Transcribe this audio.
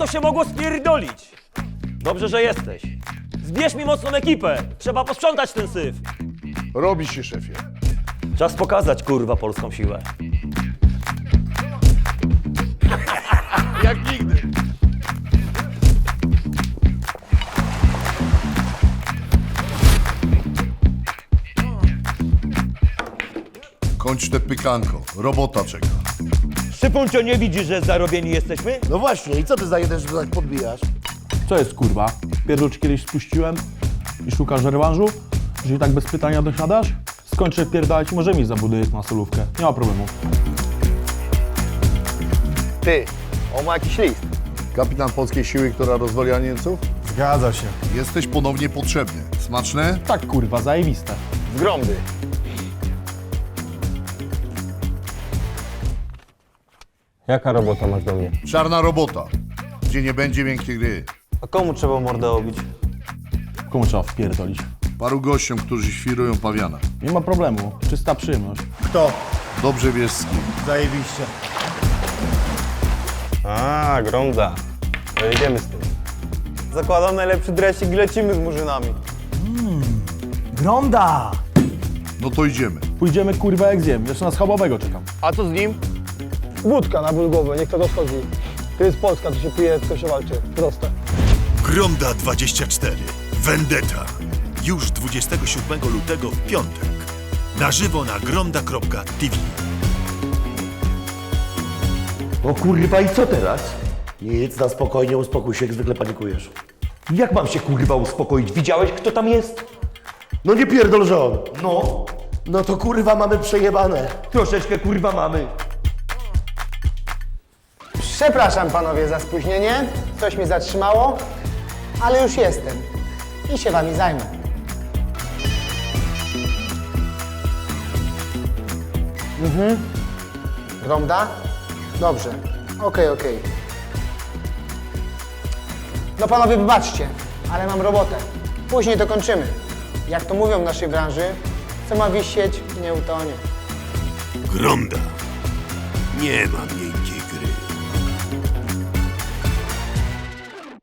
to się mogło spierdolić? Dobrze, że jesteś. Zbierz mi mocną ekipę. Trzeba posprzątać ten syf. Robi się, szefie. Czas pokazać, kurwa, polską siłę. Jak nigdy. Kończ te pykanko. Robota czeka. Szypuncio, nie widzisz, że zarobieni jesteśmy? No właśnie, i co ty za jeden, że tak podbijasz? Co jest kurwa? Pierdol ci kiedyś spuściłem i szukasz rewanżu? Jeżeli tak bez pytania dosiadasz? Skończę pierdalać i możemy iść zabudujesz na solówkę. Nie ma problemu. Ty, on ma jakiś list. Kapitan polskiej siły, która rozwaliła Niemców? Zgadza się. Jesteś ponownie potrzebny. Smaczne? Tak kurwa, zajebiste. Z. Jaka robota masz do mnie? Czarna robota. Gdzie nie będzie miękkiej gry. A komu trzeba mordę obić? Komu trzeba wpierdolić? Paru gościom, którzy świrują pawiana. Nie ma problemu. Czysta przyjemność. Kto? Dobrze wiesz z kim. Zajebiście. A, gromda. To jedziemy z tym. Zakładam najlepszy dresik i lecimy z murzynami. Gronda! No to idziemy. Pójdziemy kurwa jak zjem. Jeszcze na schabowego czekam. A co z nim? Wódka na ból głowy, niech to rozchodzi. To jest Polska, to się pije, to się walczy. Proste. Gronda 24. Vendetta. Już 27 lutego w piątek. Na żywo na gronda.tv. O kurwa i co teraz? Nic, na spokojnie, uspokój się, jak zwykle panikujesz. Jak mam się kurwa uspokoić? Widziałeś kto tam jest? No nie pierdol, że on. No, No to kurwa mamy przejebane. troszeczkę kurwa mamy. Przepraszam panowie za spóźnienie, coś mnie zatrzymało, ale już jestem i się wami zajmę. Mhm. Ronda? Dobrze. Okej, okej. No panowie, wybaczcie, ale mam robotę. Później to kończymy. Jak to mówią w naszej branży, co ma wisieć, nie utonie. Gronda. Nie ma miękkiej